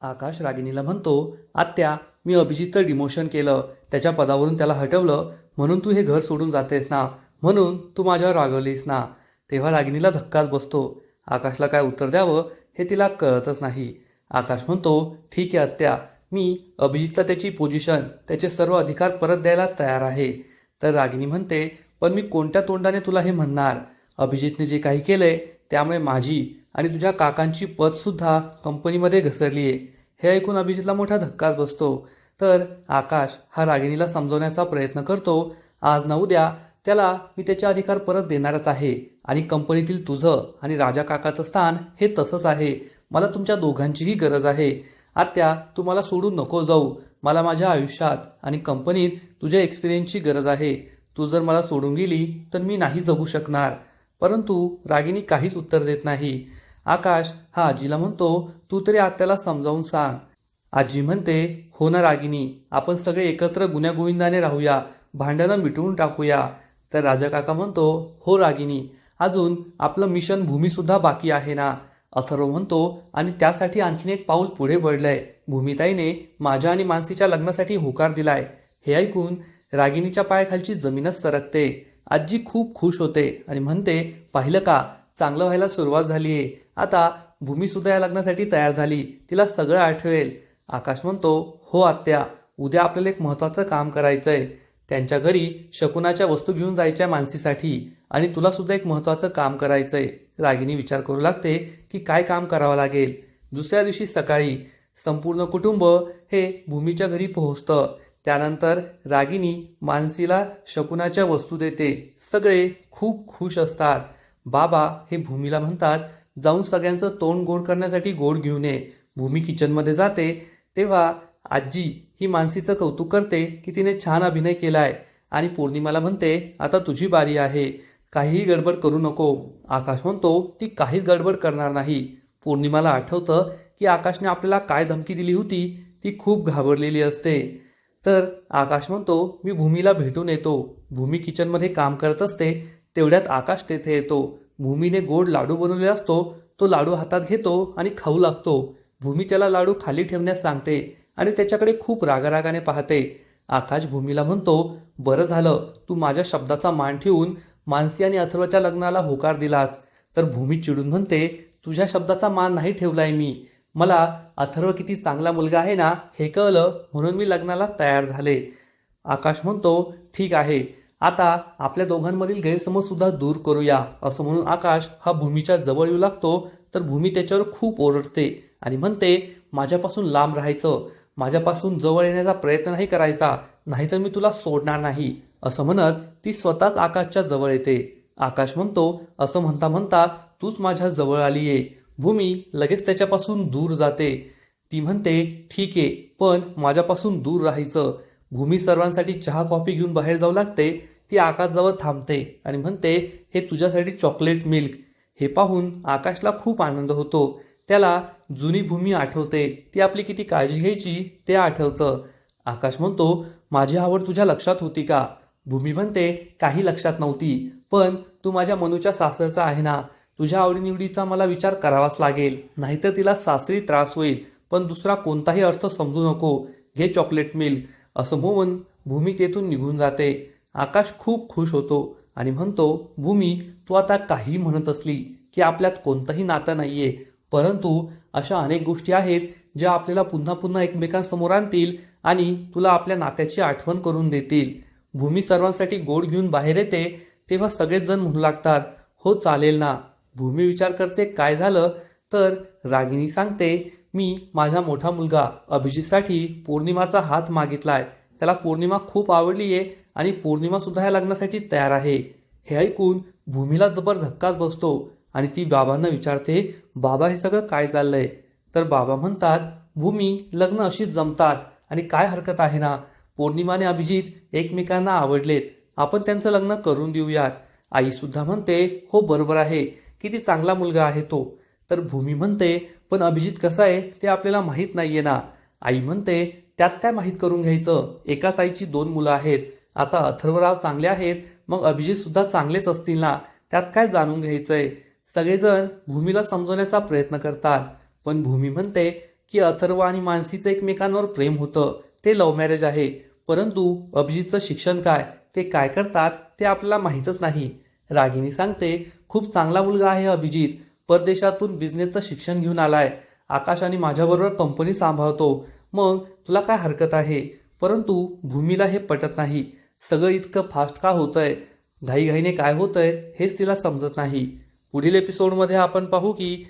आकाश रागिनीला म्हणतो आत्या मी अभिजितचं डिमोशन केलं. त्याच्या पदावरून त्याला हटवलं. म्हणून तू हे घर सोडून जातेस ना? म्हणून तू माझ्यावर रागवलीस ना? तेव्हा रागिनीला धक्काच बसतो. आकाशला काय उत्तर द्यावं हे तिला कळतच नाही. आकाश म्हणतो ठीक आहे आत्या. मी अभिजितला त्याची पोझिशन त्याचे सर्व अधिकार परत द्यायला तयार आहे. तर रागिनी म्हणते पण मी कोणत्या तोंडाने तुला हे म्हणणार? अभिजितने जे काही केलंय त्यामुळे माझी आणि तुझ्या काकांची पदसुद्धा कंपनीमध्ये घसरली आहे. हे ऐकून अभिजितला मोठा धक्काच बसतो. तर आकाश हा रागिणीला समजवण्याचा प्रयत्न करतो. आज ना उद्या त्याला मी त्याचे अधिकार परत देणारच आहे आणि कंपनीतील तुझं आणि राजा काकाचं स्थान हे तसंच आहे. मला तुमच्या दोघांचीही गरज आहे. आत्या तू मला सोडून नको जाऊ. मला माझ्या आयुष्यात आणि कंपनीत तुझ्या एक्सपिरियन्सची गरज आहे. तू जर मला सोडून गेली तर मी नाही जगू शकणार. परंतु रागिनी काहीच उत्तर देत नाही. आकाश हा आजीला म्हणतो तू तरी आत्याला समजावून सांग. आजी म्हणते हो ना रागिनी आपण सगळे एकत्र गुण्यागोविंदाने राहूया भांडणं मिटवून टाकूया. तर राजा काका म्हणतो हो रागिनी अजून आपलं मिशन भूमीसुद्धा बाकी आहे ना? अथर्व म्हणतो आणि त्यासाठी आणखीन एक पाऊल पुढे पडलंय भूमिताईने माझ्या आणि मानसीच्या लग्नासाठी होकार दिलाय. हे ऐकून रागिनीच्या पायाखालची जमीनच सरकते. आजी खूप खुश होते आणि म्हणते पाहिलं का चांगलं व्हायला सुरुवात झाली आहे. आता भूमीसुद्धा या लग्नासाठी तयार झाली. तिला सगळं आठवेल. आकाश म्हणतो हो आत्या उद्या आपल्याला एक महत्वाचं काम करायचं आहे त्यांच्या घरी शकुनाच्या वस्तू घेऊन जायच्या मानसीसाठी आणि तुला सुद्धा एक महत्वाचं काम करायचं आहे रागिनी विचार करू लागते की काय काम करावं लागेल. दुसऱ्या दिवशी सकाळी संपूर्ण कुटुंब हे भूमीच्या घरी पोहोचतं. त्यानंतर रागिनी मानसीला शकुनाच्या वस्तू देते. सगळे खूप खुश असतात. बाबा हे भूमीला म्हणतात जाऊन सगळ्यांचं तोंड गोड करण्यासाठी गोड घेऊन ये. भूमी किचनमध्ये जाते. तेव्हा आजी ही मानसीचं कौतुक करते की तिने छान अभिनय केलाय आणि पौर्णिमाला म्हणते आता तुझी बारी आहे. काहीही गडबड करू नको. आकाश म्हणतो ती काहीच गडबड करणार नाही. पौर्णिमाला आठवतं की आकाशने आपल्याला काय धमकी दिली होती ती खूप घाबरलेली असते. तर आकाश म्हणतो मी भूमीला भेटून येतो. भूमी किचनमध्ये काम करत असते तेवढ्यात आकाश तेथे येतो. भूमीने गोड लाडू बनवलेला असतो. तो लाडू हातात घेतो आणि खाऊ लागतो. भूमी त्याला लाडू खाली ठेवण्यास सांगते आणि त्याच्याकडे खूप रागारागाने पाहते. आकाश भूमीला म्हणतो बरं झालं तू माझ्या शब्दाचा मान ठेवून मानसी आणि अथर्वच्या लग्नाला होकार दिलास. तर भूमी चिडून म्हणते तुझ्या शब्दाचा मान नाही ठेवलाय मी. मला अथर्व किती चांगला मुलगा आहे ना हे कळलं म्हणून मी लग्नाला तयार झाले. आकाश म्हणतो ठीक आहे आता आपल्या दोघांमधील गैरसमज सुद्धा दूर करूया. असं म्हणून आकाश हा भूमीच्या जवळ येऊ लागतो तर भूमी त्याच्यावर खूप ओरडते आणि म्हणते माझ्यापासून लांब राहायचं माझ्यापासून जवळ येण्याचा प्रयत्न नाही करायचा नाहीतर मी तुला सोडणार नाही. असं म्हणत ती स्वतःच आकाशच्या जवळ येते. आकाश म्हणतो असं म्हणता म्हणता तूच माझ्या जवळ आलीये. भूमी लगेच त्याच्यापासून दूर जाते. ती म्हणते ठीक आहे पण माझ्यापासून दूर राहायचं. भूमी सर्वांसाठी चहा कॉफी घेऊन बाहेर जाऊ लागते. ती आकाशजवळ थांबते आणि म्हणते हे तुझ्यासाठी चॉकलेट मिल्क. हे पाहून आकाशला खूप आनंद होतो. त्याला जुनी भूमी आठवते. ती आपली किती काळजी घ्यायची ते आठवतं. आकाश म्हणतो माझी आवड तुझ्या लक्षात होती का? भूमी म्हणते काही लक्षात नव्हती पण तू माझ्या मनूच्या सासरचा आहे ना. तुझ्या आवडीनिवडीचा मला विचार करावाच लागेल. नाहीतर तिला सासरी त्रास होईल. पण दुसरा कोणताही अर्थ समजू नको. घे चॉकलेट मिल असं म्हणून भूमी तेथून निघून जाते. आकाश खूप खुश होतो आणि म्हणतो भूमी तू आता काही म्हणत असली की आपल्यात कोणतंही नातं नाहीये. परंतु अशा अनेक गोष्टी आहेत ज्या आपल्याला पुन्हा पुन्हा एकमेकांसमोर आणतील आणि तुला आपल्या नात्याची आठवण करून देतील. भूमी सर्वांसाठी गोड घेऊन बाहेर येते तेव्हा सगळेच जण म्हणू लागतात हो चालेल ना. भूमी विचार करते काय झालं तर रागिनी सांगते मी माझा मोठा मुलगा अभिजितसाठी पौर्णिमाचा हात मागितलाय. त्याला पौर्णिमा खूप आवडली आहे आणि पौर्णिमा सुद्धा या लग्नासाठी तयार आहे. हे ऐकून भूमीला जबर धक्काच बसतो आणि ती बाबांना विचारते बाबा हे सगळं काय चाललंय? तर बाबा म्हणतात भूमी लग्न अशीच जमतात आणि काय हरकत आहे ना? पौर्णिमाने अभिजित एकमेकांना आवडलेत. आपण त्यांचं लग्न करून देऊयात. आई सुद्धा म्हणते हो बरोबर आहे. किती चांगला मुलगा आहे तो. तर भूमी म्हणते पण अभिजित कसा आहे? ते आपल्याला माहीत नाहीये ना. आई म्हणते त्यात काय माहीत करून घ्यायचं? एकाच आईची दोन मुलं आहेत. आता अथर्वराव चांगले आहेत मग अभिजित सुद्धा चांगलेच असतील ना? त्यात काय जाणून घ्यायचंय? सगळेजण भूमीला समजवण्याचा प्रयत्न करतात. पण भूमी म्हणते की अथर्व आणि मानसीचं एकमेकांवर प्रेम होतं. ते लव्ह मॅरेज आहे. परंतु अभिजितचं शिक्षण काय? ते काय करतात? ते आपल्याला माहीतच नाही. रागिनी सांगते खूप चांगला मुलगा आहे अभिजित. परदेशातून बिझनेसचं शिक्षण घेऊन आलाय. आकाश आणि माझ्याबरोबर कंपनी सांभाळतो. मग तुला काय हरकत आहे? परंतु भूमीला हे पटत नाही. सगळं इतकं फास्ट का होतंय? घाईघाईने काय होतंय हेच तिला समजत नाही. पुढील एपिसोडमध्ये आपण पाहू की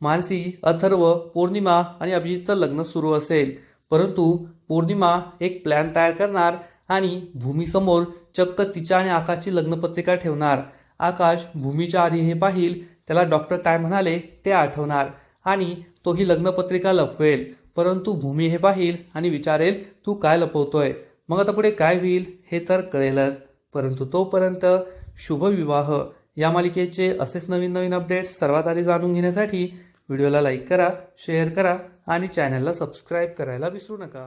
मानसी अथर्व पौर्णिमा आणि अभिजितचं लग्न सुरू असेल. परंतु पौर्णिमा एक प्लॅन तयार करणार आणि भूमीसमोर चक्क तिच्या आणि आकाशची लग्नपत्रिका ठेवणार. आकाश भूमीच्या आधी हे पाहिल त्याला डॉक्टर काय म्हणाले ते आठवणार. आणि तो ही लग्नपत्रिका लपवेल. परंतु भूमी हे पाहिल आणि विचारेल तू काय लपवतोय? मग आता पुढे काय होईल? हे तर कळेलच. परंतु तोपर्यंत शुभविवाह या मालिकेचे असेच नवीन नवीन अपडेट्स सर्वात आधी जाणून घेण्यासाठी व्हिडिओला लाईक करा शेअर करा आणि चॅनलला सबस्क्राईब करायला विसरू नका.